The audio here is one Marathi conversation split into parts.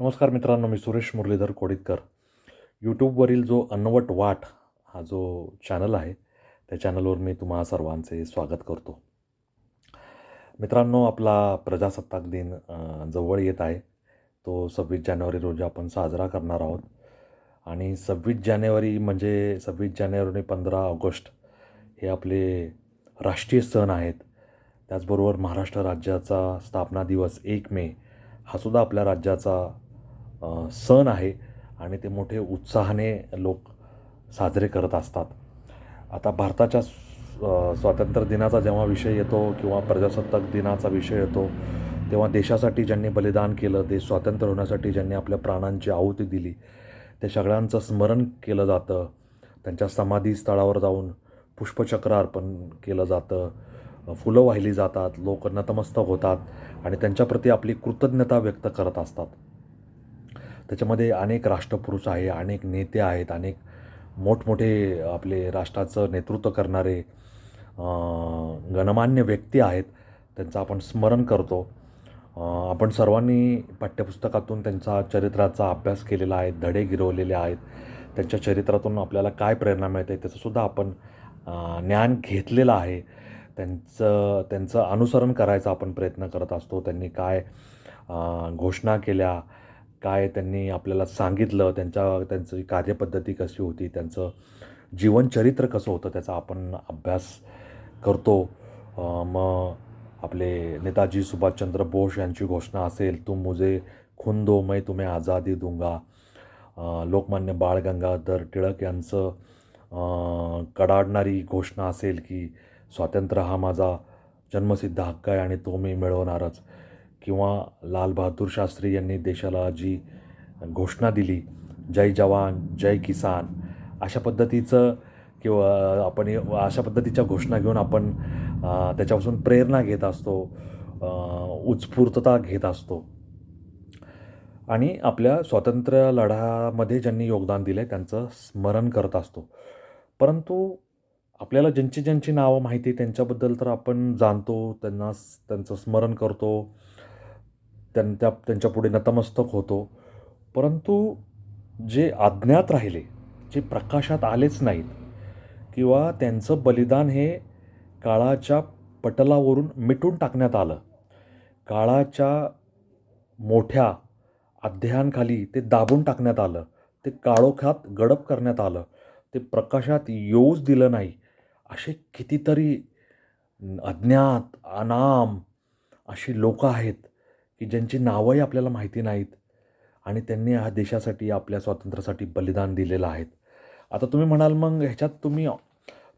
नमस्कार मित्रांनो मी सुरेश मुरलीधर कोडितकर. यूट्यूबवरील जो अनवट वाट हा जो चॅनल आहे त्या चॅनलवर मी तुम्हा सर्वांचे स्वागत करतो. मित्रांनो आपला प्रजासत्ताक दिन जवळ येत आहे. तो सव्वीस जानेवारी रोजी आपण साजरा करणार आहोत. आणि सव्वीस जानेवारी म्हणजे सव्वीस जानेवारी पंधरा ऑगस्ट हे आपले राष्ट्रीय सण आहेत. त्याचबरोबर महाराष्ट्र राज्याचा स्थापना दिवस एक मे हा सुद्धा आपल्या राज्याचा सण आहे आणि ते मोठे उत्साहाने लोक साजरे करत असतात. आता भारताच्या स्वातंत्र्य दिनाचा जेव्हा विषय येतो किंवा प्रजासत्ताक दिनाचा विषय येतो तेव्हा देशासाठी ज्यांनी बलिदान केलं देश स्वातंत्र्य होण्यासाठी ज्यांनी आपल्या प्राणांची आहुती दिली ते सगळ्यांचं स्मरण केलं जातं. त्यांच्या समाधी स्थळावर जाऊन पुष्पचक्र अर्पण केलं जातं. फुलं वाहिली जातात लोक नतमस्तक होतात आणि त्यांच्याप्रती आपली कृतज्ञता व्यक्त करत असतात. त्याच्यामध्ये अनेक राष्ट्रपुरुष आहे अनेक नेते आहेत अनेक मोठमोठे आपले राष्ट्राचं नेतृत्व करणारे गणमान्य व्यक्ती आहेत त्यांचं आपण स्मरण करतो. आपण सर्वांनी पाठ्यपुस्तकातून त्यांचा चरित्राचा अभ्यास केलेला आहे धडे गिरवलेले आहेत. त्यांच्या चरित्रातून आपल्याला काय प्रेरणा मिळते त्याचंसुद्धा आपण ज्ञान घेतलेलं आहे. त्यांचं त्यांचं अनुसरण करायचा आपण प्रयत्न करत असतो. त्यांनी काय घोषणा केल्या काय त्यांनी आपल्याला सांगितलं त्यांच्या त्यांची कार्यपद्धती कशी होती त्यांचं जीवनचरित्र कसं होतं त्याचा आपण अभ्यास करतो. मग आपले नेताजी सुभाषचंद्र बोस यांची घोषणा असेल तुम मुझे खून दो मैं तुम्ही आझादी दुंगा. लोकमान्य बाळ गंगाधर टिळक यांचं कडाडणारी घोषणा असेल की स्वातंत्र्य हा माझा जन्मसिद्ध हक्क आहे आणि तो मी मिळवणारच. किंवा लालबहादूर शास्त्री यांनी देशाला जी घोषणा दिली जय जवान जय किसान अशा पद्धतीचं किंवा आपण अशा पद्धतीच्या घोषणा घेऊन आपण त्याच्यापासून प्रेरणा घेत असतो उत्स्फूर्तता घेत असतो. आणि आपल्या स्वातंत्र्य लढ्यामध्ये ज्यांनी योगदान दिलं आहे त्यांचं स्मरण करत असतो. परंतु आपल्याला ज्यांची ज्यांची नावं माहिती त्यांच्याबद्दल तर आपण जाणतो त्यांना त्यांचं स्मरण करतो. त्यांच्या त्यांच्यापुढे नतमस्तक होतो. परंतु जे अज्ञात राहिले जे प्रकाशात आलेच नाहीत किंवा त्यांचं बलिदान हे काळाच्या पटलावरून मिटून टाकण्यात आलं काळाच्या मोठ्या अध्यायांखाली ते दाबून टाकण्यात आलं ते काळोखात गडप करण्यात आलं ते प्रकाशात येऊच दिलं नाही असे कितीतरी अज्ञात अनाम अशी लोकं आहेत की ज्यांची नावंही आपल्याला माहिती नाहीत आणि त्यांनी ह्या देशासाठी आपल्या स्वातंत्र्यासाठी बलिदान दिलेलं आहेत. आता तुम्ही म्हणाल मग ह्याच्यात तुम्ही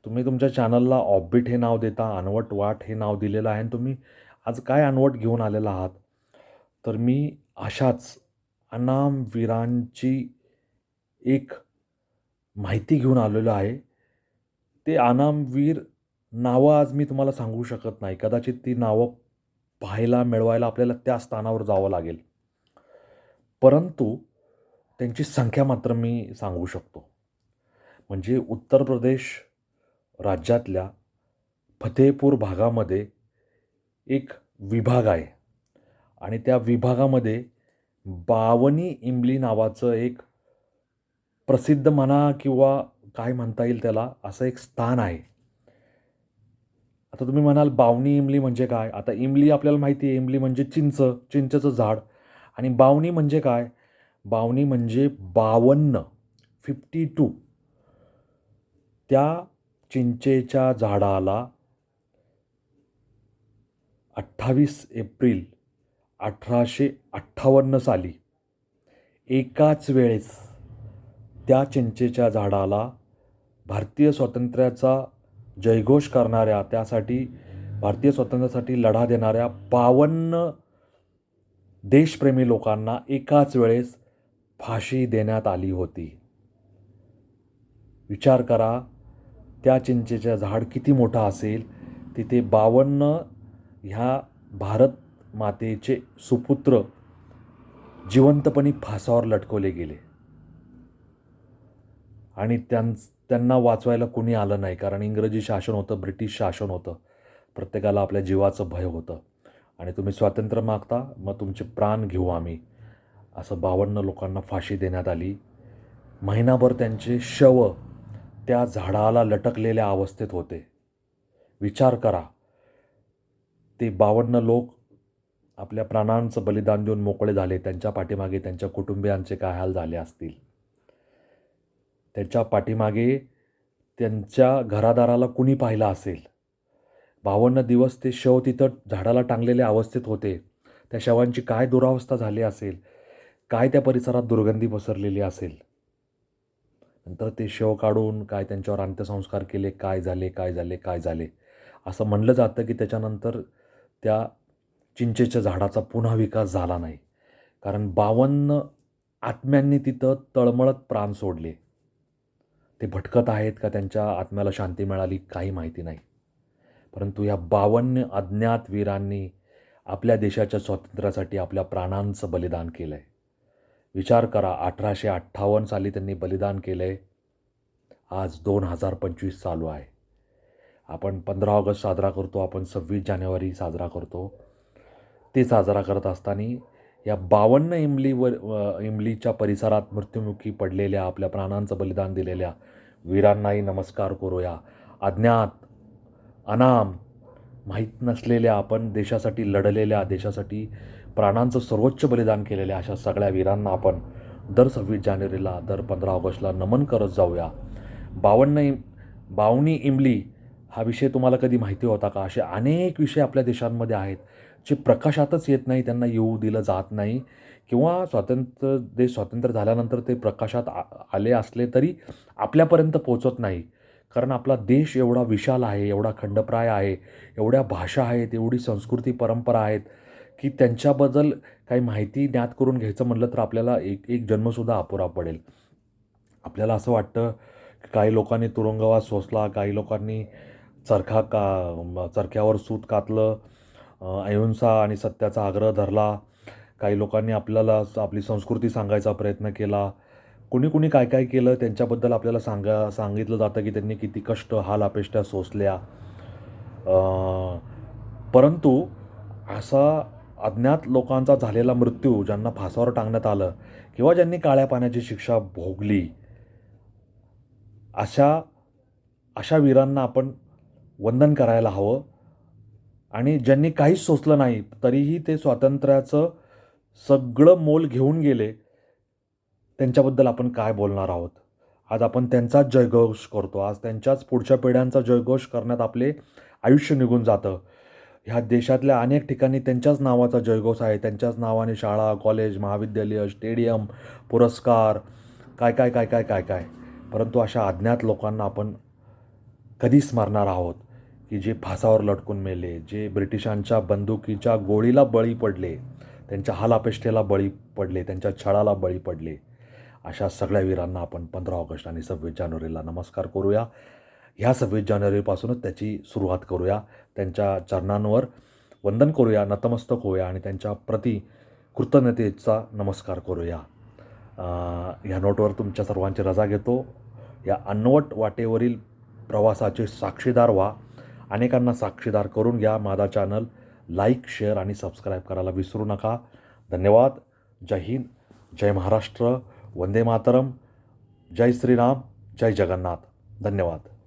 तुम्ही तुमच्या चॅनलला ऑबिट हे नाव देता अनवट वाट हे नाव दिलेलं आहे आणि तुम्ही आज काय अनवट घेऊन आलेला आहात? तर मी अशाच अनाम वीरांची एक माहिती घेऊन आलेलो आहे. ते अनामवीर नावं आज मी तुम्हाला सांगू शकत नाही. कदाचित ती नावं पाहायला मिळवायला आपल्याला त्या स्थानावर जावं लागेल. परंतु त्यांची संख्या मात्र मी सांगू शकतो. म्हणजे उत्तर प्रदेश राज्यातल्या फतेहपूर भागामध्ये एक विभाग आहे. आणि त्या विभागामध्ये बावनी इमली नावाचं एक प्रसिद्ध म्हणा किंवा काय म्हणता येईल त्याला असं एक स्थान आहे. आता तुम्ही म्हणाल बावनी इमली म्हणजे काय? आता इमली आपल्याला माहिती आहे इमली म्हणजे चिंच चिंचेचं झाड. आणि बावनी म्हणजे काय? बावनी म्हणजे बावन्न फिफ्टी टू त्या चिंचेच्या झाडाला अठ्ठावीस एप्रिल अठराशे अठ्ठावन्न साली एकाच वेळेस त्या चिंचेच्या झाडाला भारतीय स्वातंत्र्याचा जयघोष करणाऱ्या त्यासाठी भारतीय स्वातंत्र्यासाठी लढा देणाऱ्या बावन्न देशप्रेमी लोकांना एकाच वेळेस फाशी देण्यात आली होती. विचार करा त्या चिंचेचं झाड किती मोठं असेल तिथे बावन्न ह्या भारत मातेचे सुपुत्र जिवंतपणी फासावर लटकवले गेले. आणि त्यां त्यांना वाचवायला कोणी आलं नाही कारण इंग्रजी शासन होतं ब्रिटिश शासन होतं. प्रत्येकाला आपल्या जीवाचं भय होतं. आणि तुम्ही स्वातंत्र्य मागता मग तुमचे प्राण घेऊ आम्ही. असं बावन्न लोकांना फाशी देण्यात आली. महिनाभर त्यांचे शव त्या झाडाला लटकलेल्या अवस्थेत होते. विचार करा. ते बावन्न लोक आपल्या प्राणांचं बलिदान देऊन मोकळे झाले. त्यांच्या पाठीमागे त्यांच्या कुटुंबियांचे काय हाल झाले असतील? त्यांच्या पाठीमागे त्यांच्या घरादाराला कुणी पाहिला असेल? बावन्न दिवस ते शव तिथं झाडाला टांगलेल्या अवस्थेत होते. त्या शवांची काय दुरावस्था झाली असेल? काय त्या परिसरात दुर्गंधी पसरलेली असेल? नंतर ते शव काढून काय त्यांच्यावर अंत्यसंस्कार केले? काय झाले? काय झाले? काय झाले? असं म्हणलं जातं की त्याच्यानंतर त्या चिंचेच्या झाडाचा पुन्हा विकास झाला नाही. कारण बावन्न आत्म्यांनी तिथं तळमळत प्राण सोडले. ते भटकत आहेत का त्यांच्या आत्म्याला शांती मिळाली काही माहिती नाही. परंतु या बावन्न अज्ञात वीरांनी आपल्या देशाच्या स्वातंत्र्यासाठी आपल्या प्राणांचं बलिदान केलं आहे विचार करा अठराशे अठ्ठावन्न साली त्यांनी बलिदान केलं आहे आज दोन हजार पंचवीस चालू आहे. आपण पंधरा ऑगस्ट साजरा करतो आपण सव्वीस जानेवारी साजरा करतो. ते साजरा करत असताना या बावन्न इमलीवर इमलीच्या परिसरात मृत्युमुखी पडलेल्या आपल्या प्राणांचं बलिदान दिलेल्या वीरांनाही नमस्कार करूया. अज्ञात अनाम माहीत नसलेल्या आपण देशासाठी लढलेल्या देशासाठी प्राणांचं सर्वोच्च बलिदान केलेल्या अशा सगळ्या वीरांना आपण दर सव्वीस जानेवारीला दर पंधरा ऑगस्टला नमन करत जाऊया. बावन्न इम बावनी इमली हा विषय तुम्हाला कधी माहिती होता का? असे अनेक विषय आपल्या देशांमध्ये आहेत. जे प्रकाशातच येत नाही त्यांना येऊ दिलं जात नाही किंवा स्वातंत्र्य देश स्वातंत्र्य झाल्यानंतर ते प्रकाशात आ आले असले तरी आपल्यापर्यंत पोचत नाही. कारण आपला देश एवढा विशाल आहे एवढा खंडप्राय आहे एवढ्या भाषा आहेत एवढी संस्कृती परंपरा आहेत की त्यांच्याबद्दल काही माहिती ज्ञात करून घ्यायचं म्हटलं तर आपल्याला एक एक जन्मसुद्धा अपुरा पडेल. आपल्याला असं वाटतं की काही लोकांनी तुरुंगवास सोसला काही लोकांनी चरखा का चरख्यावर सूत कातलं अहिंसा आणि सत्याचा आग्रह धरला. काही लोकांनी आपल्याला आपली संस्कृती सांगायचा प्रयत्न केला. कुणी कुणी काय काय केलं त्यांच्याबद्दल आपल्याला सांगा सांगितलं जातं की त्यांनी किती कष्ट हाल अपेष्टा सोसल्या. परंतु असा अज्ञात लोकांचा झालेला मृत्यू ज्यांना फासावर टांगण्यात आलं किंवा ज्यांनी काळ्या पाण्याची शिक्षा भोगली अशा अशा वीरांना आपण वंदन करायला हवं. आणि ज्यांनी काहीच सोसलं नाही तरीही ते स्वातंत्र्याचं सगळं मोल घेऊन गेले त्यांच्याबद्दल आपण काय बोलणार आहोत? आज आपण त्यांचाच जयघोष करतो. आज त्यांच्याच पुढच्या पिढ्यांचा जयघोष करण्यात आपले आयुष्य निघून जातं. ह्या देशातल्या अनेक ठिकाणी त्यांच्याच नावाचा जयघोष आहे. त्यांच्याच नावाने शाळा कॉलेज महाविद्यालय स्टेडियम पुरस्कार काय काय काय काय काय काय. परंतु अशा अज्ञात लोकांना आपण कधी स्मरणार आहोत. की जे फासावर लटकून मेले जे ब्रिटिशांच्या बंदुकीच्या गोळीला बळी पडले त्यांच्या हालापेष्टेला बळी पडले त्यांच्या छळाला बळी पडले. अशा सगळ्या वीरांना आपण पंधरा ऑगस्ट आणि सव्वीस जानेवारीला नमस्कार करूया. ह्या सव्वीस जानेवारीपासूनच त्याची सुरुवात करूया. त्यांच्या चरणांवर वंदन करूया नतमस्तक होऊया आणि त्यांच्या प्रति कृतज्ञतेचा नमस्कार करूया. ह्या नोटवर तुमच्या सर्वांची रजा घेतो. या अनवट वाटेवरील प्रवासाचे साक्षीदार व्हा. अनेकांना साक्षीदार करून घ्या माझा चॅनल. लाईक शेअर आणि सबस्क्राईब करायला विसरू नका. धन्यवाद. जय हिंद. जय महाराष्ट्र. वंदे मातरम. जय श्रीराम. जय जगन्नाथ. धन्यवाद.